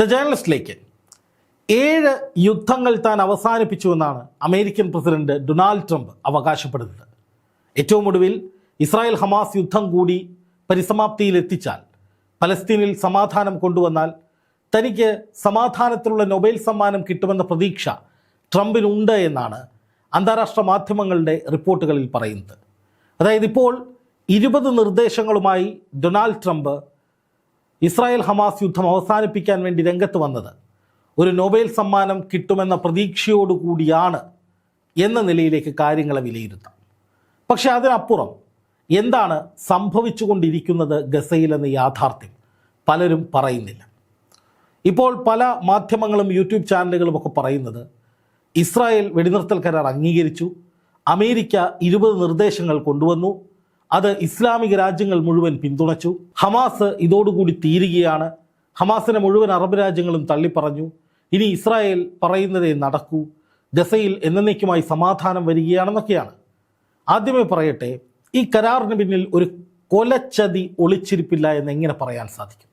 The ജേർണലിസ്റ്റിലേക്ക് ഏഴ് യുദ്ധങ്ങൾ താൻ അവസാനിപ്പിച്ചുവെന്നാണ് അമേരിക്കൻ പ്രസിഡന്റ് ഡൊണാൾഡ് ട്രംപ് അവകാശപ്പെടുന്നത്. ഏറ്റവും ഒടുവിൽ ഇസ്രായേൽ ഹമാസ് യുദ്ധം കൂടി പരിസമാപ്തിയിൽ എത്തിച്ചാൽ പലസ്തീനിൽ സമാധാനം കൊണ്ടുവന്നാൽ തനിക്ക് സമാധാനത്തിലുള്ള നൊബേൽ സമ്മാനം കിട്ടുമെന്ന പ്രതീക്ഷ ട്രംപിനുണ്ട് എന്നാണ് അന്താരാഷ്ട്ര മാധ്യമങ്ങളുടെ റിപ്പോർട്ടുകളിൽ പറയുന്നത്. അതായത് ഇപ്പോൾ ഇരുപത് നിർദ്ദേശങ്ങളുമായി ഡൊണാൾഡ് ട്രംപ് ഇസ്രായേൽ ഹമാസ് യുദ്ധം അവസാനിപ്പിക്കാൻ വേണ്ടി രംഗത്ത് വന്നത്. ഒരു നൊബേൽ സമ്മാനം കിട്ടുമെന്ന പ്രതീക്ഷയോടുകൂടിയാണ് എന്ന നിലയിലേക്ക് കാര്യങ്ങളെ വിലയിരുത്താം. പക്ഷേ അതിനപ്പുറം എന്താണ് സംഭവിച്ചുകൊണ്ടിരിക്കുന്നത് ഗസയിലെന്ന യാഥാർത്ഥ്യം പലരും പറയുന്നില്ല. ഇപ്പോൾ പല മാധ്യമങ്ങളും യൂട്യൂബ് ചാനലുകളും ഒക്കെ പറയുന്നത് ഇസ്രായേൽ വെടിനിർത്തൽ കരാർ അംഗീകരിച്ചു. അമേരിക്ക ഇരുപത് നിർദ്ദേശങ്ങൾ കൊണ്ടുവന്നു. അത് ഇസ്ലാമിക രാജ്യങ്ങൾ മുഴുവൻ പിന്തുണച്ചു. ഹമാസ് ഇതോടുകൂടി തീരുകയാണ്. ഹമാസിനെ മുഴുവൻ അറബ് രാജ്യങ്ങളും തള്ളിപ്പറഞ്ഞു. ഇനി ഇസ്രായേൽ പറയുന്നതേ നടക്കൂ. ഗസയിൽ എന്നേക്കുമായി സമാധാനം വരികയാണെന്നൊക്കെയാണ്. ആദ്യമേ പറയട്ടെ ഈ കരാറിന് പിന്നിൽ ഒരു കൊലച്ചതി ഒളിച്ചിരിപ്പില്ല എന്ന് എങ്ങനെ പറയാൻ സാധിക്കും?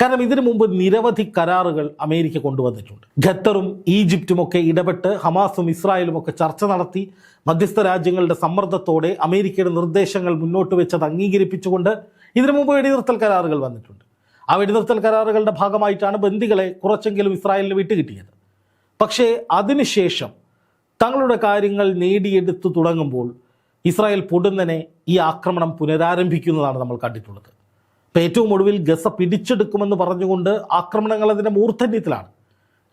കാരണം ഇതിനു മുമ്പ് നിരവധി കരാറുകൾ അമേരിക്ക കൊണ്ടുവന്നിട്ടുണ്ട്. ഖത്തറും ഈജിപ്തും ഒക്കെ ഇടപെട്ട് ഹമാസും ഇസ്രായേലും ഒക്കെ ചർച്ച നടത്തി മധ്യസ്ഥ രാജ്യങ്ങളുടെ സമ്മർദ്ദത്തോടെ അമേരിക്കയുടെ നിർദ്ദേശങ്ങൾ മുന്നോട്ട് വെച്ചത് അംഗീകരിപ്പിച്ചുകൊണ്ട് ഇതിനു മുമ്പ് വെടിനിർത്തൽ കരാറുകൾ വന്നിട്ടുണ്ട്. ആ വെടിനിർത്തൽ കരാറുകളുടെ ഭാഗമായിട്ടാണ് ബന്ദികളെ കുറച്ചെങ്കിലും ഇസ്രായേലിന് വിട്ടുകിട്ടിയത്. പക്ഷേ അതിനുശേഷം തങ്ങളുടെ കാര്യങ്ങൾ നേടിയെടുത്തു തുടങ്ങുമ്പോൾ ഇസ്രായേൽ പൊടുന്നനെ ഈ ആക്രമണം പുനരാരംഭിക്കുന്നതാണ് നമ്മൾ കണ്ടിട്ടുള്ളത്. ഇപ്പം ഏറ്റവും ഒടുവിൽ ഗസ പിടിച്ചെടുക്കുമെന്ന് പറഞ്ഞുകൊണ്ട് ആക്രമണങ്ങൾ അതിന്റെ മൂർധന്യത്തിലാണ്.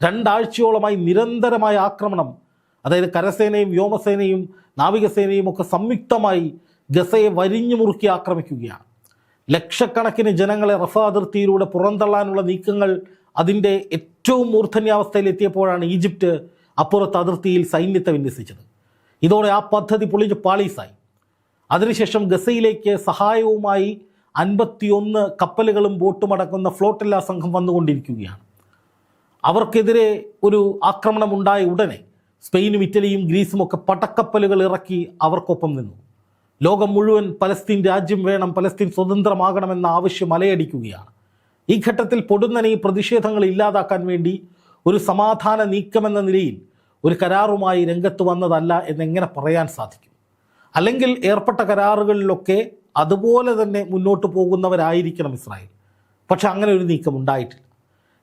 രണ്ടാഴ്ചയോളമായി നിരന്തരമായ ആക്രമണം അതായത് കരസേനയും വ്യോമസേനയും നാവികസേനയും ഒക്കെ സംയുക്തമായി ഗസയെ വരിഞ്ഞു മുറുക്കി ആക്രമിക്കുകയാണ്. ലക്ഷക്കണക്കിന് ജനങ്ങളെ റഫ അതിർത്തിയിലൂടെ പുറന്തള്ളാനുള്ള നീക്കങ്ങൾ അതിന്റെ ഏറ്റവും മൂർധന്യാവസ്ഥയിലെത്തിയപ്പോഴാണ് ഈജിപ്റ്റ് അപ്പുറത്ത് അതിർത്തിയിൽ സൈന്യത്തെ വിന്യസിച്ചത്. ഇതോടെ ആ പദ്ധതി പൊളിഞ്ഞ് പാളീസായി. അതിനുശേഷം ഗസയിലേക്ക് സഹായവുമായി അൻപത്തിയൊന്ന് കപ്പലുകളും ബോട്ടുമടക്കുന്ന ഫ്ലോട്ടില്ല സംഘം വന്നുകൊണ്ടിരിക്കുകയാണ്. അവർക്കെതിരെ ഒരു ആക്രമണം ഉണ്ടായ ഉടനെ സ്പെയിനും ഇറ്റലിയും ഗ്രീസും ഒക്കെ പടക്കപ്പലുകൾ ഇറക്കി അവർക്കൊപ്പം നിന്നു. ലോകം മുഴുവൻ പലസ്തീൻ രാജ്യം വേണം പലസ്തീൻ സ്വതന്ത്രമാകണമെന്ന ആവശ്യം അലയടിക്കുകയാണ്. ഈ ഘട്ടത്തിൽ പൊടുന്നനെ ഈ പ്രതിഷേധങ്ങൾ ഇല്ലാതാക്കാൻ വേണ്ടി ഒരു സമാധാന നീക്കമെന്ന നിലയിൽ ഒരു കരാറുമായി രംഗത്ത് വന്നതല്ല എന്നെങ്ങനെ പറയാൻ സാധിക്കും? അല്ലെങ്കിൽ ഏർപ്പെട്ട കരാറുകളിലൊക്കെ അതുപോലെ തന്നെ മുന്നോട്ട് പോകുന്നവരായിരിക്കണം ഇസ്രായേൽ. പക്ഷെ അങ്ങനെ ഒരു നീക്കം ഉണ്ടായിട്ടില്ല.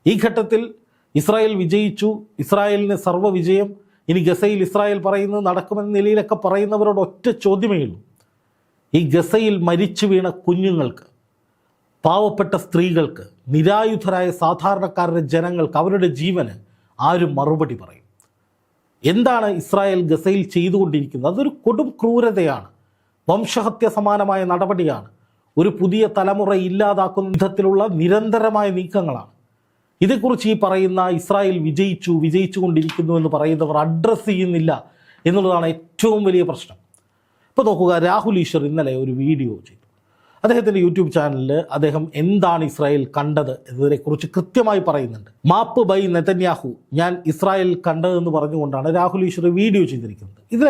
ഈ ഘട്ടത്തിൽ ഇസ്രായേൽ വിജയിച്ചു. ഇസ്രായേലിന് സർവവിജയം. ഇനി ഗസയിൽ ഇസ്രായേൽ പറയുന്നത് നടക്കുമെന്ന നിലയിലൊക്കെ പറയുന്നവരോട് ഒറ്റ ചോദ്യമേ ഉള്ളൂ. ഈ ഗസയിൽ മരിച്ചു വീണ കുഞ്ഞുങ്ങൾക്ക് പാവപ്പെട്ട സ്ത്രീകൾക്ക് നിരായുധരായ സാധാരണക്കാരുടെ ജനങ്ങൾക്ക് അവരുടെ ജീവന് ആരും മറുപടി പറയും എന്താണ് ഇസ്രായേൽ ഗസയിൽ ചെയ്തുകൊണ്ടിരിക്കുന്നത്? അതൊരു കൊടും ക്രൂരതയാണ്. വംശഹത്യ സമാനമായ നടപടിയാണ്. ഒരു പുതിയ തലമുറ ഇല്ലാതാക്കുന്ന വിധത്തിലുള്ള നിരന്തരമായ നീക്കങ്ങളാണ്. ഇതേക്കുറിച്ച് ഈ പറയുന്ന ഇസ്രായേൽ വിജയിച്ചു വിജയിച്ചു കൊണ്ടിരിക്കുന്നു എന്ന് പറയുന്നവർ അഡ്രസ്സ് ചെയ്യുന്നില്ല എന്നുള്ളതാണ് ഏറ്റവും വലിയ പ്രശ്നം. ഇപ്പോൾ നോക്കുക രാഹുൽ ഈശ്വർ ഇന്നലെ ഒരു വീഡിയോ ചെയ്തു. അദ്ദേഹത്തിന്റെ യൂട്യൂബ് ചാനലിൽ അദ്ദേഹം എന്താണ് ഇസ്രായേൽ കണ്ടത് എന്നതിനെക്കുറിച്ച് കൃത്യമായി പറയുന്നുണ്ട്. മാപ്പ് ബൈ നെതന്യാഹു ഞാൻ ഇസ്രായേൽ കണ്ടതെന്ന് പറഞ്ഞുകൊണ്ടാണ് രാഹുൽ ഈശ്വർ വീഡിയോ ചെയ്തിരിക്കുന്നത്. ഇതിൽ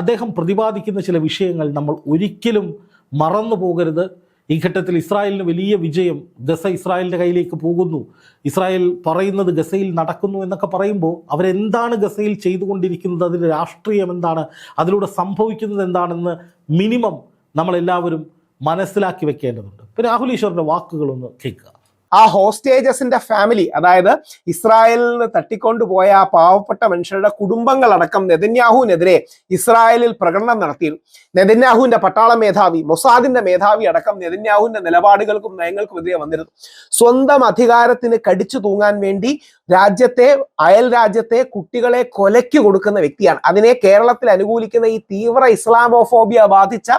അദ്ദേഹം പ്രതിപാദിക്കുന്ന ചില വിഷയങ്ങൾ നമ്മൾ ഒരിക്കലും മറന്നു പോകരുത്. ഈ ഘട്ടത്തിൽ ഇസ്രായേലിന് വലിയ വിജയം ഗസ ഇസ്രായേലിന്റെ കയ്യിലേക്ക് പോകുന്നു. ഇസ്രായേൽ പറയുന്നത് ഗസയിൽ നടക്കുന്നു എന്നൊക്കെ പറയുമ്പോൾ അവരെന്താണ് ഗസയിൽ ചെയ്തുകൊണ്ടിരിക്കുന്നത്? അതിന്റെ രാഷ്ട്രീയം എന്താണ്? അതിലൂടെ സംഭവിക്കുന്നത് എന്താണെന്ന് മിനിമം നമ്മളെല്ലാവരും മനസ്സിലാക്കി വെക്കേണ്ടതുണ്ട്. ഇപ്പൊ രാഹുൽ ഈശ്വറിന്റെ വാക്കുകളൊന്ന് കേൾക്കുക. ആ ഹോസ്റ്റേജസിന്റെ ഫാമിലി അതായത് ഇസ്രായേലിൽ നിന്ന് തട്ടിക്കൊണ്ടുപോയ ആ പാവപ്പെട്ട മനുഷ്യരുടെ കുടുംബങ്ങളടക്കം നെതന്യാഹുവിനെതിരെ ഇസ്രായേലിൽ പ്രകടനം നടത്തിയിരുന്നു. നെതന്യാഹുവിന്റെ പട്ടാള മേധാവി മൊസാദിന്റെ മേധാവി അടക്കം നെതന്യാഹുവിന്റെ നിലപാടുകൾക്കും നയങ്ങൾക്കും എതിരെ വന്നിരുന്നു. സ്വന്തം അധികാരത്തിന് കടിച്ചു തൂങ്ങാൻ വേണ്ടി രാജ്യത്തെ അയൽ രാജ്യത്തെ കുട്ടികളെ കൊലയ്ക്ക് കൊടുക്കുന്ന വ്യക്തിയാണ്. അതിനെ കേരളത്തിൽ അനുകൂലിക്കുന്ന ഈ തീവ്ര ഇസ്ലാമോഫോബിയ ബാധിച്ച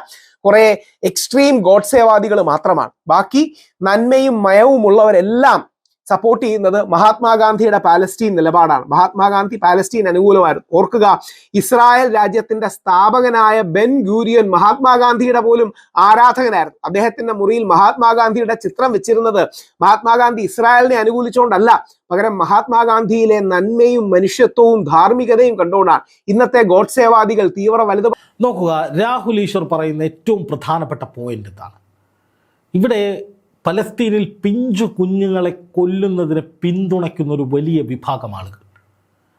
കുറെ എക്സ്ട്രീം ഗോഡ്സേവാദികൾ മാത്രമാണ്. ബാക്കി നന്മയും മയവും ഉള്ളവരെല്ലാം സപ്പോർട്ട് ചെയ്യുന്നത് മഹാത്മാഗാന്ധിയുടെ പാലസ്റ്റീൻ നിലപാടാണ്. മഹാത്മാഗാന്ധി പാലസ്റ്റീൻ അനുകൂലമായിരുന്നു. ഓർക്കുക ഇസ്രായേൽ രാജ്യത്തിന്റെ സ്ഥാപകനായ ബെൻ ഗൂരിയൻ മഹാത്മാഗാന്ധിയുടെ പോലും ആരാധകനായിരുന്നു. അദ്ദേഹത്തിന്റെ മുറിയിൽ മഹാത്മാഗാന്ധിയുടെ ചിത്രം വെച്ചിരുന്നത് മഹാത്മാഗാന്ധി ഇസ്രായേലിനെ അനുകൂലിച്ചുകൊണ്ടല്ല. പകരം മഹാത്മാഗാന്ധിയിലെ നന്മയും മനുഷ്യത്വവും ധാർമ്മികതയും കണ്ടുകൊണ്ടാണ്. ഇന്നത്തെ ഗോഡ്സേവാദികൾ തീവ്ര വലുത് നോക്കുക രാഹുൽ ഈശ്വർ പറയുന്ന ഏറ്റവും പ്രധാനപ്പെട്ട പോയിന്റ് ഇതാണ് ഇവിടെ പലസ്തീനിൽ പിഞ്ചു കുഞ്ഞുങ്ങളെ കൊല്ലുന്നതിനെ പിന്തുണയ്ക്കുന്ന ഒരു വലിയ വിഭാഗം ആളുകൾ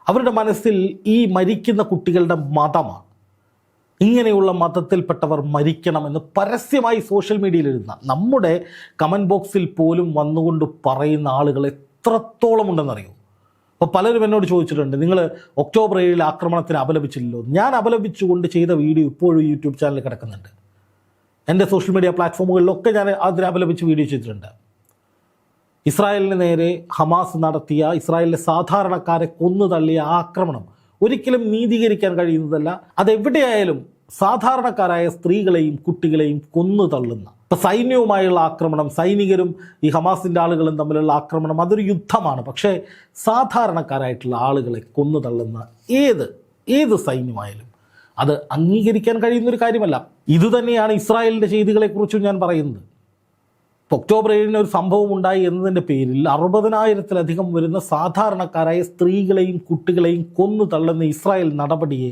അവരുടെ മനസ്സിൽ ഈ മരിക്കുന്ന കുട്ടികളുടെ മതമാണ്. ഇങ്ങനെയുള്ള മതത്തിൽപ്പെട്ടവർ മരിക്കണമെന്ന് പരസ്യമായി സോഷ്യൽ മീഡിയയിൽ എഴുതുന്ന നമ്മുടെ കമന്റ് ബോക്സിൽ പോലും വന്നുകൊണ്ട് പറയുന്ന ആളുകൾ എത്രത്തോളം ഉണ്ടെന്നറിയോ? അപ്പോൾ പലരും എന്നോട് ചോദിച്ചിട്ടുണ്ട് നിങ്ങൾ ഒക്ടോബർ ഏഴിൽ ആക്രമണത്തിന് അപലപിച്ചില്ലല്ലോ? ഞാൻ അപലപിച്ചുകൊണ്ട് ചെയ്ത വീഡിയോ ഇപ്പോഴും യൂട്യൂബ് ചാനലിൽ കിടക്കുന്നുണ്ട്. എന്റെ സോഷ്യൽ മീഡിയ പ്ലാറ്റ്ഫോമുകളിലൊക്കെ ഞാൻ അതിനപലപിച്ച് വീഡിയോ ചെയ്തിട്ടുണ്ട്. ഇസ്രായേലിന് നേരെ ഹമാസ് നടത്തിയ ഇസ്രായേലിലെ സാധാരണക്കാരെ കൊന്നു തള്ളിയ ആക്രമണം ഒരിക്കലും നീതീകരിക്കാൻ കഴിയുന്നതല്ല. അതെവിടെയായാലും സാധാരണക്കാരായ സ്ത്രീകളെയും കുട്ടികളെയും കൊന്നു തള്ളുന്ന ഇപ്പം സൈന്യവുമായുള്ള ആക്രമണം സൈനികരും ഈ ഹമാസിന്റെ ആളുകളും തമ്മിലുള്ള ആക്രമണം അതൊരു യുദ്ധമാണ്. പക്ഷേ സാധാരണക്കാരായിട്ടുള്ള ആളുകളെ കൊന്നു തള്ളുന്ന ഏത് ഏത് സൈന്യമായാലും അത് അംഗീകരിക്കാൻ കഴിയുന്ന ഒരു കാര്യമല്ല ഇതുതന്നെയാണ് ഇസ്രായേലിന്റെ ചെയ്തികളെക്കുറിച്ചും ഞാൻ പറയുന്നത്. ഒക്ടോബർ ഏഴിന് ഒരു സംഭവം ഉണ്ടായി എന്നതിന്റെ പേരിൽ അറുപതിനായിരത്തിലധികം വരുന്ന സാധാരണക്കാരായ സ്ത്രീകളെയും കുട്ടികളെയും കൊന്നു തള്ളുന്ന ഇസ്രായേൽ നടപടിയെ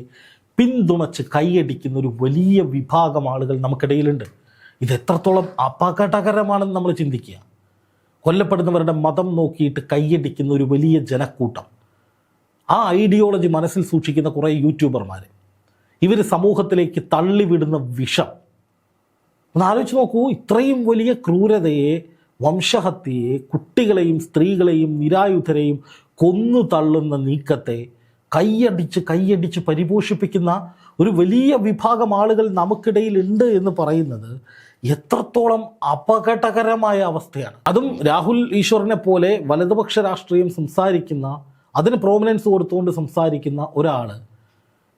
പിന്തുണച്ച് കൈയടിക്കുന്ന ഒരു വലിയ വിഭാഗം ആളുകൾ നമുക്കിടയിലുണ്ട്. ഇത് എത്രത്തോളം അപകടകരമാണെന്ന് നമ്മൾ ചിന്തിക്കുക. കൊല്ലപ്പെടുന്നവരുടെ മതം നോക്കിയിട്ട് കൈയടിക്കുന്ന ഒരു വലിയ ജനക്കൂട്ടം. ആ ഐഡിയോളജി മനസ്സിൽ സൂക്ഷിക്കുന്ന കുറേ യൂട്യൂബർമാർ ഇവർ സമൂഹത്തിലേക്ക് തള്ളിവിടുന്ന വിഷം. ഒന്ന് ആലോചിച്ച് നോക്കൂ ഇത്രയും വലിയ ക്രൂരതയെ വംശഹത്യയെ കുട്ടികളെയും സ്ത്രീകളെയും നിരായുധരെയും കൊന്നു തള്ളുന്ന നീക്കത്തെ കൈയടിച്ച് കൈയടിച്ച് പരിപോഷിപ്പിക്കുന്ന ഒരു വലിയ വിഭാഗം ആളുകൾ നമുക്കിടയിൽ ഉണ്ട് എന്ന് പറയുന്നത് എത്രത്തോളം അപകടകരമായ അവസ്ഥയാണ്. അതും രാഹുൽ ഈശ്വറിനെ പോലെ വലതുപക്ഷ രാഷ്ട്രീയം സംസാരിക്കുന്ന അതിന് പ്രോമിനൻസ് കൊടുത്തുകൊണ്ട് സംസാരിക്കുന്ന ഒരാൾ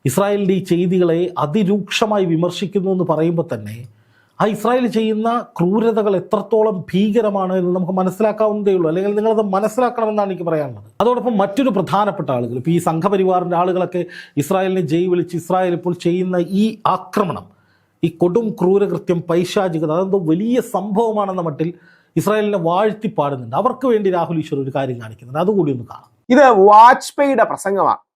ഇസ്രായേലിന്റെ ഈ ചെയ്തികളെ അതിരൂക്ഷമായി വിമർശിക്കുന്നു എന്ന് പറയുമ്പോൾ തന്നെ ആ ഇസ്രായേൽ ചെയ്യുന്ന ക്രൂരതകൾ എത്രത്തോളം ഭീകരമാണ് എന്ന് നമുക്ക് മനസ്സിലാക്കാവുന്നതേ ഉള്ളൂ. അല്ലെങ്കിൽ നിങ്ങളത് മനസ്സിലാക്കണമെന്നാണ് എനിക്ക് പറയാനുള്ളത്. അതോടൊപ്പം മറ്റൊരു പ്രധാനപ്പെട്ട ആളുകൾ ഇപ്പോൾ ഈ സംഘപരിവാറിന്റെ ആളുകളൊക്കെ ഇസ്രായേലിനെ ജയ് വിളിച്ച് ഇസ്രായേൽ ഇപ്പോൾ ചെയ്യുന്ന ഈ ആക്രമണം ഈ കൊടും ക്രൂരകൃത്യം പൈശാചികത അതെന്തോ വലിയ സംഭവമാണെന്ന മട്ടിൽ ഇസ്രായേലിനെ വാഴ്ത്തി പാടുന്നുണ്ട് അവർക്ക് വേണ്ടി രാഹുൽ ഈശ്വർ ഒരു കാര്യം കാണിക്കുന്നുണ്ട്. അതുകൂടി ഒന്ന് കാണാം. ഇത് വാജ്പേയിയുടെ പ്രസംഗമാണ്.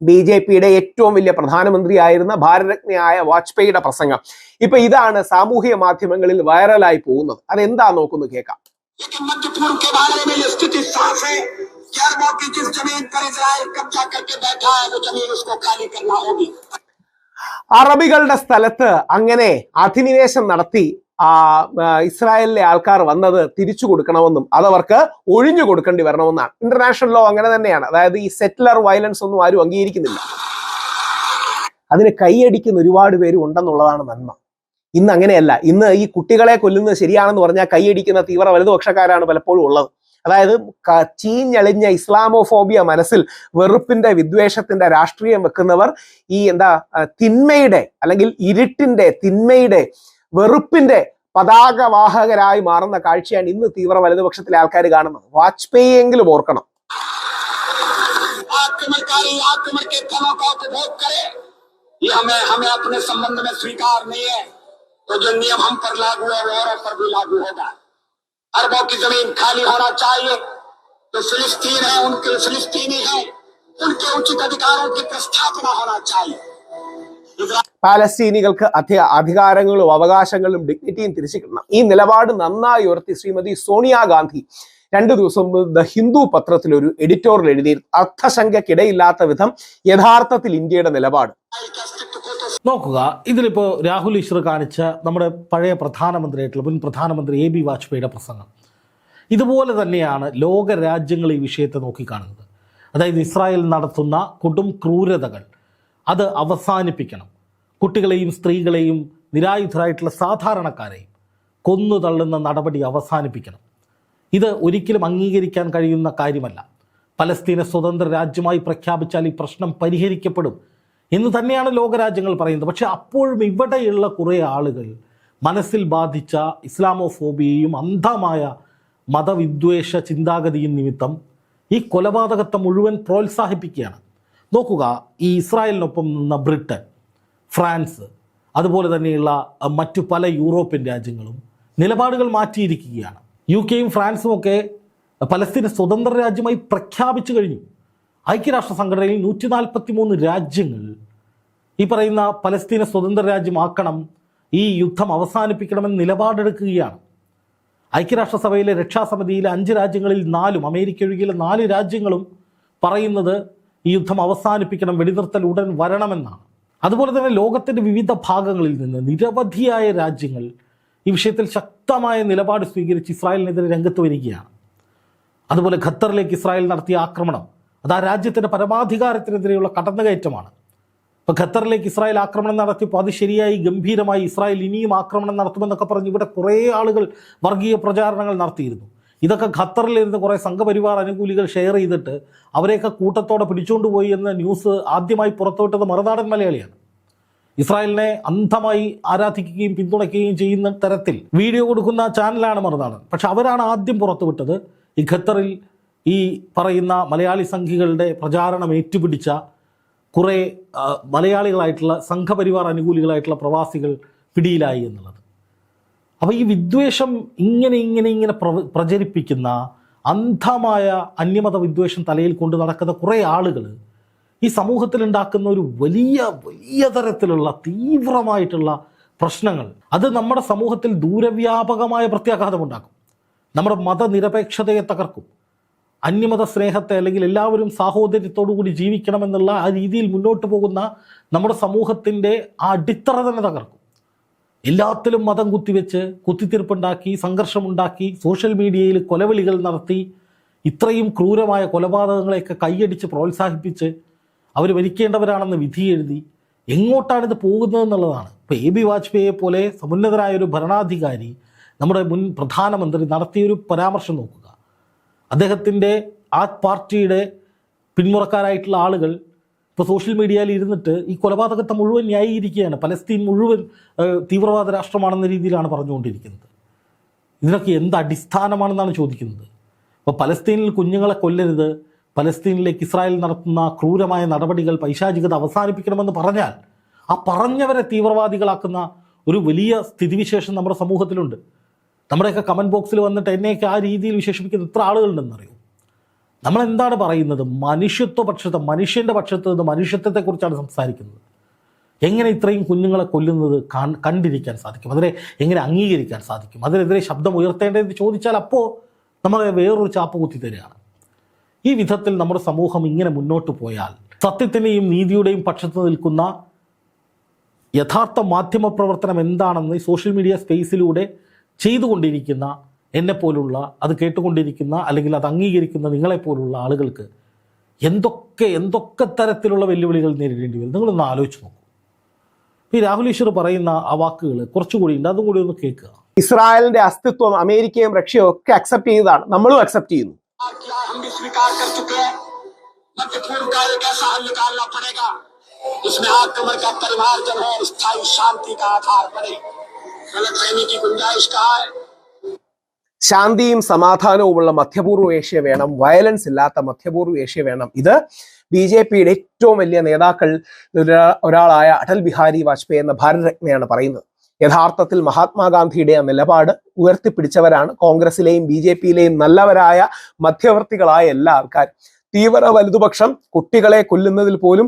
ബി ജെ പിയുടെ ഏറ്റവും വലിയ പ്രധാനമന്ത്രിയായിരുന്ന ഭാരതരത്നയായ വാജ്പേയിയുടെ പ്രസംഗം ഇപ്പൊ ഇതാണ് സാമൂഹിക മാധ്യമങ്ങളിൽ വൈറലായി പോകുന്നത് അതെന്താ നോക്കുന്നു കേൾക്കാം लेकिन मध्य पूर्व के बारे में ये स्थिति साफ है कि अरबों की जिस जमीन पर इसराइल कब्जा करके बैठा है वो जमीन उसको खाली करना होगी അറബികളുടെ സ്ഥലത്ത് അങ്ങനെ അധിനിവേശം നടത്തി ആ ഇസ്രായേലിലെ ആൾക്കാർ വന്നത് തിരിച്ചു കൊടുക്കണമെന്നും അതവർക്ക് ഒഴിഞ്ഞു കൊടുക്കേണ്ടി വരണമെന്നാണ്. ഇന്റർനാഷണൽ ലോ അങ്ങനെ തന്നെയാണ്. അതായത് ഈ സെറ്റിലർ വയലൻസ് ഒന്നും ആരും അംഗീകരിക്കുന്നില്ല. അതിന് കൈയടിക്കുന്ന ഒരുപാട് പേര് ഉണ്ടെന്നുള്ളതാണ് നന്മ. ഇന്ന് അങ്ങനെയല്ല. ഇന്ന് ഈ കുട്ടികളെ കൊല്ലുന്നത് ശരിയാണെന്ന് പറഞ്ഞാൽ കൈയടിക്കുന്ന തീവ്ര വലതുപക്ഷക്കാരാണ് പലപ്പോഴും ഉള്ളത്. അതായത് ചീഞ്ഞളിഞ്ഞ ഇസ്ലാമോഫോബിയ മനസ്സിൽ വെറുപ്പിന്റെ വിദ്വേഷത്തിന്റെ രാഷ്ട്രീയം വെക്കുന്നവർ ഈ എന്താ തിന്മയുടെ അല്ലെങ്കിൽ ഇരുട്ടിന്റെ തിന്മയുടെ വെറുപ്പിന്റെ പതാകവാഹകരായി മാറുന്ന കാഴ്ചയാണ് ഇന്ന് തീവ്ര വലതുപക്ഷത്തിലെ ആൾക്കാർ കാണുന്നത് വാജ്പേയി എങ്കിലും ഓർക്കണം आक्रमणकारी आक्रमण के फलों का उपभोग करे ये हमें हमें अपने संबंध में स्वीकार नहीं है तो जो नियम हम पर लागू है वो औरों पर भी लागू होगा अरबों की जमीन खाली होना चाहिए जो फिलिस्तीन है उनके फिलिस्तीनी है उनके उचित अधिकारों की प्रस्थापना होना चाहिए इजराइल പാലസ്തീനികൾക്ക് അധിക അധികാരങ്ങളും അവകാശങ്ങളും ഡിഗ്നിറ്റിയും തിരിച്ചു കിട്ടണം ഈ നിലപാട് നന്നായി ഉയർത്തി ശ്രീമതി സോണിയാഗാന്ധി രണ്ടു ദിവസം ദ ഹിന്ദു പത്രത്തിൽ ഒരു എഡിറ്റോറിൽ എഴുതി. അർത്ഥശങ്കക്കിടയില്ലാത്ത വിധം യഥാർത്ഥത്തിൽ ഇന്ത്യയുടെ നിലപാട്. നോക്കുക ഇതിലിപ്പോ രാഹുൽ ഈശ്വർ കാണിച്ച നമ്മുടെ പഴയ പ്രധാനമന്ത്രിയായിട്ടുള്ള മുൻ പ്രധാനമന്ത്രി എ ബി വാജ്പേയിയുടെ പ്രസംഗം. ഇതുപോലെ തന്നെയാണ് ലോകരാജ്യങ്ങൾ ഈ വിഷയത്തെ നോക്കിക്കാണുന്നത്. അതായത് ഇസ്രായേൽ നടത്തുന്ന കൊടും ക്രൂരതകൾ. അത് അവസാനിപ്പിക്കണം. കുട്ടികളെയും സ്ത്രീകളെയും നിരായുധരായിട്ടുള്ള സാധാരണക്കാരെയും കൊന്നു തള്ളുന്ന നടപടി അവസാനിപ്പിക്കണം. ഇത് ഒരിക്കലും അംഗീകരിക്കാൻ കഴിയുന്ന കാര്യമല്ല. പലസ്തീനെ സ്വതന്ത്ര രാജ്യമായി പ്രഖ്യാപിച്ചാൽ ഈ പ്രശ്നം പരിഹരിക്കപ്പെടും എന്ന് തന്നെയാണ് ലോകരാജ്യങ്ങൾ പറയുന്നത്. പക്ഷെ അപ്പോഴും ഇവിടെയുള്ള കുറേ ആളുകൾ മനസ്സിൽ ബാധിച്ച ഇസ്ലാമോഫോബിയയും അന്ധമായ മതവിദ്വേഷ ചിന്താഗതിയും നിമിത്തം ഈ കൊലപാതകത്തെ മുഴുവൻ പ്രോത്സാഹിപ്പിക്കുകയാണ്. നോക്കുക ഈ ഇസ്രായേലിനൊപ്പം നിന്ന ബ്രിട്ടൻ ഫ്രാൻസ് അതുപോലെ തന്നെയുള്ള മറ്റു പല യൂറോപ്യൻ രാജ്യങ്ങളും നിലപാടുകൾ മാറ്റിയിരിക്കുകയാണ്. യു കെയും ഫ്രാൻസും ഒക്കെ പലസ്തീനെ സ്വതന്ത്ര രാജ്യമായി പ്രഖ്യാപിച്ചു കഴിഞ്ഞു. ഐക്യരാഷ്ട്ര സംഘടനയിൽ നൂറ്റി നാൽപ്പത്തി മൂന്ന് രാജ്യങ്ങൾ ഈ പറയുന്ന പലസ്തീനെ സ്വതന്ത്ര രാജ്യമാക്കണം ഈ യുദ്ധം അവസാനിപ്പിക്കണമെന്ന് നിലപാടെടുക്കുകയാണ്. ഐക്യരാഷ്ട്രസഭയിലെ രക്ഷാസമിതിയിലെ അഞ്ച് രാജ്യങ്ങളിൽ നാലും അമേരിക്ക ഒഴികെയുള്ള നാല് രാജ്യങ്ങളും പറയുന്നത് ഈ യുദ്ധം അവസാനിപ്പിക്കണം വെടിനിർത്തൽ ഉടൻ വരണമെന്നാണ്. അതുപോലെ തന്നെ ലോകത്തിന്റെ വിവിധ ഭാഗങ്ങളിൽ നിന്ന് നിരവധിയായ രാജ്യങ്ങൾ ഈ വിഷയത്തിൽ ശക്തമായ നിലപാട് സ്വീകരിച്ച് ഇസ്രായേലിനെതിരെ രംഗത്ത് വരികയാണ്. അതുപോലെ ഖത്തറിലേക്ക് ഇസ്രായേൽ നടത്തിയ ആക്രമണം അത് ആ രാജ്യത്തിന്റെ പരമാധികാരത്തിനെതിരെയുള്ള കടന്നുകയറ്റമാണ്. ഇപ്പോൾ ഖത്തറിലേക്ക് ഇസ്രായേൽ ആക്രമണം നടത്തിയപ്പോൾ അത് ശരിയായി ഗംഭീരമായി ഇസ്രായേൽ ഇനിയും ആക്രമണം നടത്തുമെന്നൊക്കെ പറഞ്ഞ് ഇവിടെ കുറേ ആളുകൾ വർഗീയ പ്രചാരണങ്ങൾ നടത്തിയിരുന്നു. ഇതൊക്കെ ഖത്തറിലിരുന്ന് കുറേ സംഘപരിവാർ അനുകൂലികൾ ഷെയർ ചെയ്തിട്ട് അവരെയൊക്കെ കൂട്ടത്തോടെ പിടിച്ചുകൊണ്ട് പോയി എന്ന ന്യൂസ് ആദ്യമായി പുറത്തുവിട്ടത് മറുനാടൻ മലയാളിയാണ്. ഇസ്രായേലിനെ അന്ധമായി ആരാധിക്കുകയും പിന്തുണയ്ക്കുകയും ചെയ്യുന്ന തരത്തിൽ വീഡിയോ കൊടുക്കുന്ന ചാനലാണ് മറുനാടൻ. പക്ഷെ അവരാണ് ആദ്യം പുറത്തുവിട്ടത്. ഈ ഖത്തറിൽ ഈ പറയുന്ന മലയാളി സംഘികളുടെ പ്രചാരണം ഏറ്റുപിടിച്ച കുറേ മലയാളികളായിട്ടുള്ള സംഘപരിവാർ അനുകൂലികളായിട്ടുള്ള പ്രവാസികൾ പിടിയിലായി എന്നുള്ളത്. അപ്പോൾ ഈ വിദ്വേഷം ഇങ്ങനെ ഇങ്ങനെ ഇങ്ങനെ പ്ര- പ്രചരിപ്പിക്കുന്ന അന്ധമായ അന്യമത വിദ്വേഷം തലയിൽ കൊണ്ട് നടക്കുന്ന കുറേ ആളുകൾ ഈ സമൂഹത്തിൽ ഉണ്ടാക്കുന്ന ഒരു വലിയ വലിയ തരത്തിലുള്ള തീവ്രമായിട്ടുള്ള പ്രശ്നങ്ങൾ അത് നമ്മുടെ സമൂഹത്തിൽ ദൂരവ്യാപകമായ പ്രത്യാഘാതം ഉണ്ടാക്കും. നമ്മുടെ മതനിരപേക്ഷതയെ തകർക്കും. അന്യമത സ്നേഹത്തെ അല്ലെങ്കിൽ എല്ലാവരും സാഹോദര്യത്തോടു കൂടി ജീവിക്കണമെന്നുള്ള ആ രീതിയിൽ മുന്നോട്ട് പോകുന്ന നമ്മുടെ സമൂഹത്തിന്റെ ആ അടിത്തറ തന്നെ തകർക്കും. എല്ലാത്തിലും മതം കുത്തിവെച്ച് കുത്തിത്തീർപ്പുണ്ടാക്കി സംഘർഷമുണ്ടാക്കി സോഷ്യൽ മീഡിയയിൽ കൊലവിളികൾ നടത്തി ഇത്രയും ക്രൂരമായ കൊലപാതകങ്ങളെയൊക്കെ കൈയടിച്ച് പ്രോത്സാഹിപ്പിച്ച് അവർ ഭരിക്കേണ്ടവരാണെന്ന് വിധി എഴുതി എങ്ങോട്ടാണിത് പോകുന്നതെന്നുള്ളതാണ് ഇപ്പോൾ എ ബി വാജ്പേയിയെ പോലെ സമുന്നതരായ ഒരു ഭരണാധികാരി നമ്മുടെ മുൻ പ്രധാനമന്ത്രി നടത്തിയൊരു പരാമർശം നോക്കുക. അദ്ദേഹത്തിന്റെ ആ പാർട്ടിയുടെ പിന്മുറക്കാരായിട്ടുള്ള ആളുകൾ ഇപ്പോൾ സോഷ്യൽ മീഡിയയിൽ ഇരുന്നിട്ട് ഈ കൊലപാതകത്തെ മുഴുവൻ ന്യായീകരിക്കുകയാണ്. പലസ്തീൻ മുഴുവൻ തീവ്രവാദ രാഷ്ട്രമാണെന്ന രീതിയിലാണ് പറഞ്ഞുകൊണ്ടിരിക്കുന്നത്. ഇതിനൊക്കെ എന്ത് അടിസ്ഥാനമാണെന്നാണ് ചോദിക്കുന്നത്. അപ്പോൾ പലസ്തീനിൽ കുഞ്ഞുങ്ങളെ കൊല്ലരുത് പലസ്തീനിലേക്ക് ഇസ്രായേൽ നടത്തുന്ന ക്രൂരമായ നടപടികൾ പൈശാചികത അവസാനിപ്പിക്കണമെന്ന് പറഞ്ഞാൽ ആ പറഞ്ഞവരെ തീവ്രവാദികളാക്കുന്ന ഒരു വലിയ സ്ഥിതിവിശേഷം നമ്മുടെ സമൂഹത്തിലുണ്ട്. നമ്മുടെയൊക്കെ കമന്റ് ബോക്സിൽ വന്നിട്ട് എന്നെയൊക്കെ ആ രീതിയിൽ വിശേഷിപ്പിക്കുന്ന എത്ര ആളുകളുണ്ടെന്നറിയോ? നമ്മൾ എന്താണ് പറയുന്നത്? മനുഷ്യത്വ പക്ഷത്ത് മനുഷ്യന്റെ പക്ഷത്ത് നിന്ന് മനുഷ്യത്വത്തെക്കുറിച്ചാണ് സംസാരിക്കുന്നത്. എങ്ങനെ ഇത്രയും കുഞ്ഞുങ്ങളെ കൊല്ലുന്നത് കണ്ടിരിക്കാൻ സാധിക്കും? അതിനെ എങ്ങനെ അംഗീകരിക്കാൻ സാധിക്കും? അതിനെതിരെ ശബ്ദം ഉയർത്തേണ്ടതെന്ന് ചോദിച്ചാൽ അപ്പോൾ നമ്മൾ വേറൊരു ചാപ്പ് കുത്തി തരികയാണ്. ഈ വിധത്തിൽ നമ്മുടെ സമൂഹം ഇങ്ങനെ മുന്നോട്ട് പോയാൽ സത്യത്തിന്റെയും നീതിയുടെയും പക്ഷത്ത് നിൽക്കുന്ന യഥാർത്ഥ മാധ്യമ പ്രവർത്തനം എന്താണെന്ന് സോഷ്യൽ മീഡിയ സ്പേസിലൂടെ ചെയ്തുകൊണ്ടിരിക്കുന്ന എന്നെപ്പോലുള്ള അത് കേട്ടുകൊണ്ടിരിക്കുന്ന അല്ലെങ്കിൽ അത് അംഗീകരിക്കുന്ന നിങ്ങളെപ്പോലുള്ള ആളുകൾക്ക് എന്തൊക്കെ എന്തൊക്കെ തരത്തിലുള്ള വെല്ലുവിളികൾ നേരിടേണ്ടി വരും നിങ്ങളൊന്ന് ആലോചിച്ച് നോക്കൂ ഈ രാഹുൽ ഈശ്വർ പറയുന്ന ആ വാക്കുകൾ കുറച്ചുകൂടി ഉണ്ട് അതും കൂടി ഒന്ന് കേൾക്കുക ഇസ്രായേലിന്റെ അസ്തിത്വം അമേരിക്കയും റഷ്യയും ഒക്കെ അക്സെപ്റ്റ് ചെയ്തതാണ് നമ്മളും അക്സെപ്റ്റ് ചെയ്യുന്നു किया हम भी स्वीकार कर चुके हैं मध्य पूर्व का एक ऐसा हल निकालना पड़ेगा जिसमें आक्रमण का परिमार्जन हो और स्थायी शांति का आधार बने गलत फहमी की गुंजाइश कहा है ശാന്തിയും സമാധാനവുമുള്ള മധ്യപൂർവ ഏഷ്യ വേണം വയലൻസ് ഇല്ലാത്ത മധ്യപൂർവ ഏഷ്യ വേണം. ഇത് ബി ജെ പിയുടെ ഏറ്റവും വലിയ നേതാക്കൾ ഒരാളായ അടൽ ബിഹാരി വാജ്പേയി എന്ന ഭാരതരത്നയാണ് പറയുന്നത്. യഥാർത്ഥത്തിൽ മഹാത്മാഗാന്ധിയുടെ ആ നിലപാട് ഉയർത്തിപ്പിടിച്ചവരാണ് കോൺഗ്രസിലെയും ബി ജെ പിയിലെയും നല്ലവരായ മധ്യവർത്തികളായ എല്ലാ ആൾക്കാരും. തീവ്ര വലതുപക്ഷം കുട്ടികളെ കൊല്ലുന്നതിൽ പോലും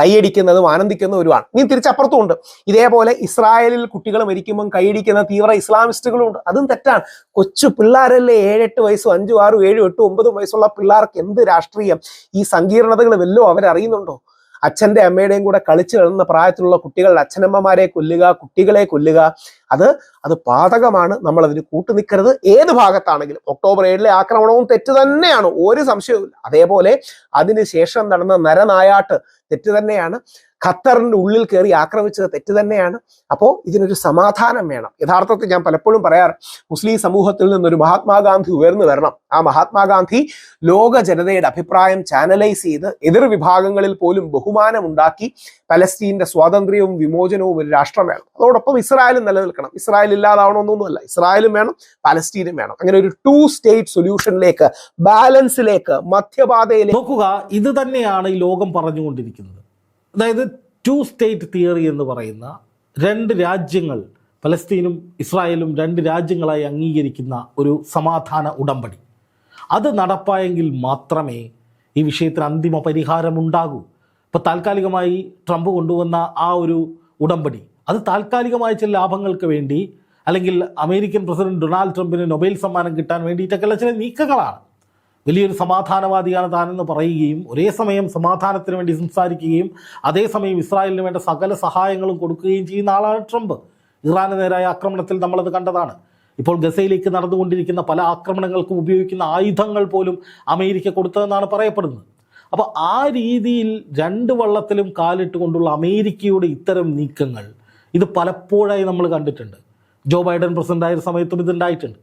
കൈയടിക്കുന്നതും ആനന്ദിക്കുന്നവരുമാണ് ഇനി തിരിച്ചപ്പുറത്തും ഉണ്ട് ഇതേപോലെ ഇസ്രായേലിൽ കുട്ടികൾ മരിക്കുമ്പം കൈയടിക്കുന്ന തീവ്ര ഇസ്ലാമിസ്റ്റുകളും ഉണ്ട് അതും തെറ്റാണ്. കൊച്ചു പിള്ളേരല്ലേ ഏഴെട്ട് വയസ്സും അഞ്ചും ആറും ഏഴും എട്ടും ഒമ്പതും വയസ്സുള്ള പിള്ളേർക്ക് എന്ത് രാഷ്ട്രീയം? ഈ സങ്കീർണതകൾ വല്ലോ അവരറിയുന്നുണ്ടോ? അച്ഛന്റെ അമ്മയുടെയും കൂടെ കളിച്ചു കളുന്ന പ്രായത്തിലുള്ള കുട്ടികളുടെ അച്ഛനമ്മമാരെ കൊല്ലുക കുട്ടികളെ കൊല്ലുക അത് അത് പാതകമാണ്. നമ്മൾ അതിന് കൂട്ടുനിൽക്കരുത് ഏത് ഭാഗത്താണെങ്കിലും. ഒക്ടോബർ ഏഴിലെ ആക്രമണവും തെറ്റ് തന്നെയാണ്. ഒരു സംശയവും അതേപോലെ അതിനുശേഷം നടന്ന നരനായാട്ട് തെറ്റ് തന്നെയാണ്. ഖത്തറിന്റെ ഉള്ളിൽ കയറി ആക്രമിച്ചത് തെറ്റ് തന്നെയാണ്. അപ്പോൾ ഇതിനൊരു സമാധാനം വേണം. യഥാർത്ഥത്തിൽ ഞാൻ പലപ്പോഴും പറയാറ് മുസ്ലിം സമൂഹത്തിൽ നിന്നൊരു മഹാത്മാഗാന്ധി ഉയർന്നു വരണം. ആ മഹാത്മാഗാന്ധി ലോക ജനതയുടെ അഭിപ്രായം ചാനലൈസ് ചെയ്ത് എതിർ വിഭാഗങ്ങളിൽ പോലും ബഹുമാനം ഉണ്ടാക്കി പലസ്തീന്റെ സ്വാതന്ത്ര്യവും വിമോചനവും ഒരു രാഷ്ട്രം വേണം. അതോടൊപ്പം ഇസ്രായേലും നിലനിൽക്കണം. ഇസ്രായേൽ ഇല്ലാതാവണമെന്നൊന്നുമല്ല. ഇസ്രായേലും വേണം പലസ്തീനും വേണം. അങ്ങനെ ഒരു ടു സ്റ്റേറ്റ് സൊല്യൂഷനിലേക്ക് ബാലൻസിലേക്ക് മധ്യപാതയിലേക്ക് നോക്കുക ഇത് തന്നെയാണ് ഈ ലോകം പറഞ്ഞുകൊണ്ടിരിക്കുന്നത്. അതായത് ടു സ്റ്റേറ്റ് തിയറി എന്ന് പറയുന്ന രണ്ട് രാജ്യങ്ങൾ പലസ്തീനും ഇസ്രായേലും രണ്ട് രാജ്യങ്ങളായി അംഗീകരിക്കുന്ന ഒരു സമാധാന ഉടമ്പടി. അത് നടപ്പായെങ്കിൽ മാത്രമേ ഈ വിഷയത്തിന് അന്തിമ പരിഹാരമുണ്ടാകൂ ഇപ്പോൾ താൽക്കാലികമായി ട്രംപ് കൊണ്ടുവന്ന ആ ഒരു ഉടമ്പടി അത് താൽക്കാലികമായ ചില ലാഭങ്ങൾക്ക് വേണ്ടി അല്ലെങ്കിൽ അമേരിക്കൻ പ്രസിഡന്റ് ഡൊണാൾഡ് ട്രംപിന് നൊബേൽ സമ്മാനം കിട്ടാൻ വേണ്ടിയിട്ടൊക്കെയുള്ള ചില നീക്കങ്ങളാണ്. വലിയൊരു സമാധാനവാദിയാണ് താനെന്ന് പറയുകയും ഒരേ സമയം സമാധാനത്തിന് വേണ്ടി സംസാരിക്കുകയും അതേസമയം ഇസ്രായേലിന് വേണ്ട സകല സഹായങ്ങളും കൊടുക്കുകയും ചെയ്യുന്ന ആളാണ് ട്രംപ്. ഇറാന് നേരായ ആക്രമണത്തിൽ നമ്മളത് കണ്ടതാണ്. ഇപ്പോൾ ഗസയിലേക്ക് നടന്നുകൊണ്ടിരിക്കുന്ന പല ആക്രമണങ്ങൾക്കും ഉപയോഗിക്കുന്ന ആയുധങ്ങൾ പോലും അമേരിക്ക കൊടുത്തതെന്നാണ് പറയപ്പെടുന്നത്. അപ്പോൾ ആ രീതിയിൽ രണ്ട് വള്ളത്തിലും കാലിട്ടുകൊണ്ടുള്ള അമേരിക്കയുടെ ഇത്തരം നീക്കങ്ങൾ ഇത് പലപ്പോഴായി നമ്മൾ കണ്ടിട്ടുണ്ട്. ജോ ബൈഡൻ പ്രസിഡന്റായ സമയത്തും ഇതുണ്ടായിട്ടുണ്ട്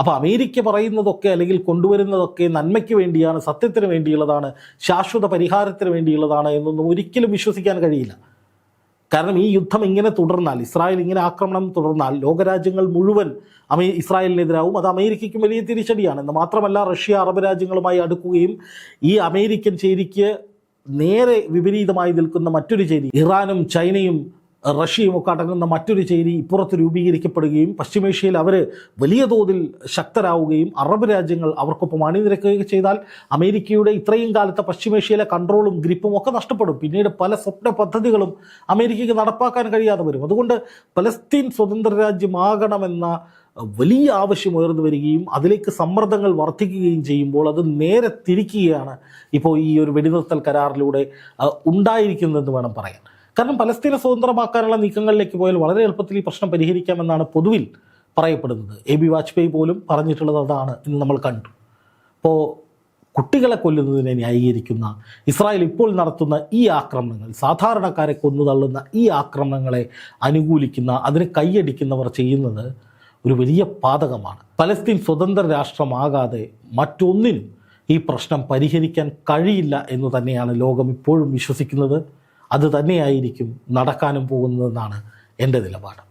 അപ്പോൾ അമേരിക്ക പറയുന്നതൊക്കെ അല്ലെങ്കിൽ കൊണ്ടുവരുന്നതൊക്കെ നന്മയ്ക്ക് വേണ്ടിയാണ് സത്യത്തിന് വേണ്ടിയുള്ളതാണ് ശാശ്വത പരിഹാരത്തിന് വേണ്ടിയുള്ളതാണ് എന്നൊന്നും ഒരിക്കലും വിശ്വസിക്കാൻ കഴിയില്ല. കാരണം ഈ യുദ്ധം ഇങ്ങനെ തുടർന്നാൽ ഇസ്രായേൽ ഇങ്ങനെ ആക്രമണം തുടർന്നാൽ ലോകരാജ്യങ്ങൾ മുഴുവൻ അമേ ഇസ്രായേലിനെതിരാവും. അത് അമേരിക്കയ്ക്കും വലിയ തിരിച്ചടിയാണ്. എന്ന് മാത്രമല്ല റഷ്യ അറബ് രാജ്യങ്ങളുമായി അടുക്കുകയും ഈ അമേരിക്കൻ ചേരിക്ക് നേരെ വിപരീതമായി നിൽക്കുന്ന മറ്റൊരു ചേരി ഇറാനും ചൈനയും റഷ്യയും ഒക്കെ അടങ്ങുന്ന മറ്റൊരു ചേരി ഇപ്പുറത്ത് രൂപീകരിക്കപ്പെടുകയും പശ്ചിമേഷ്യയിൽ അവർ വലിയ തോതിൽ ശക്തരാവുകയും അറബ് രാജ്യങ്ങൾ അവർക്കൊപ്പം അണിനിരക്കുകയും ചെയ്താൽ അമേരിക്കയുടെ ഇത്രയും കാലത്തെ പശ്ചിമേഷ്യയിലെ കൺട്രോളും ഗ്രിപ്പും ഒക്കെ നഷ്ടപ്പെടും. പിന്നീട് പല സ്വപ്ന പദ്ധതികളും അമേരിക്കയ്ക്ക് നടപ്പാക്കാൻ കഴിയാതെ വരും. അതുകൊണ്ട് പലസ്തീൻ സ്വതന്ത്ര രാജ്യമാകണമെന്ന വലിയ ആവശ്യം ഉയർന്നു വരികയും അതിലേക്ക് സമ്മർദ്ദങ്ങൾ വർദ്ധിക്കുകയും ചെയ്യുമ്പോൾ അത് നേരെ തിരിക്കുകയാണ് ഇപ്പോൾ ഈ ഒരു വെടിനിർത്തൽ കരാറിലൂടെ ഉണ്ടായിരിക്കുന്നതെന്ന് വേണം പറയാൻ. കാരണം പലസ്തീനെ സ്വതന്ത്രമാക്കാനുള്ള നീക്കങ്ങളിലേക്ക് പോയാൽ വളരെ എളുപ്പത്തിൽ ഈ പ്രശ്നം പരിഹരിക്കാമെന്നാണ് പൊതുവിൽ പറയപ്പെടുന്നത്. എ ബി വാജ്പേയി പോലും പറഞ്ഞിട്ടുള്ളത് അതാണ് എന്ന് നമ്മൾ കണ്ടു. അപ്പോൾ കുട്ടികളെ കൊല്ലുന്നതിനെ ന്യായീകരിക്കുന്ന ഇസ്രായേൽ ഇപ്പോൾ നടത്തുന്ന ഈ ആക്രമണങ്ങൾ സാധാരണക്കാരെ കൊന്നു തള്ളുന്ന ഈ ആക്രമണങ്ങളെ അനുകൂലിക്കുന്ന അതിന് കൈയടിക്കുന്നവർ ചെയ്യുന്നത് ഒരു വലിയ പാതകമാണ്. പലസ്തീൻ സ്വതന്ത്ര രാഷ്ട്രമാകാതെ മറ്റൊന്നിനും ഈ പ്രശ്നം പരിഹരിക്കാൻ കഴിയില്ല എന്ന് തന്നെയാണ് ലോകം ഇപ്പോഴും വിശ്വസിക്കുന്നത്. അത് തന്നെയായിരിക്കും നടക്കാനും പോകുന്നതെന്നാണ് എന്റെ നിലപാട്.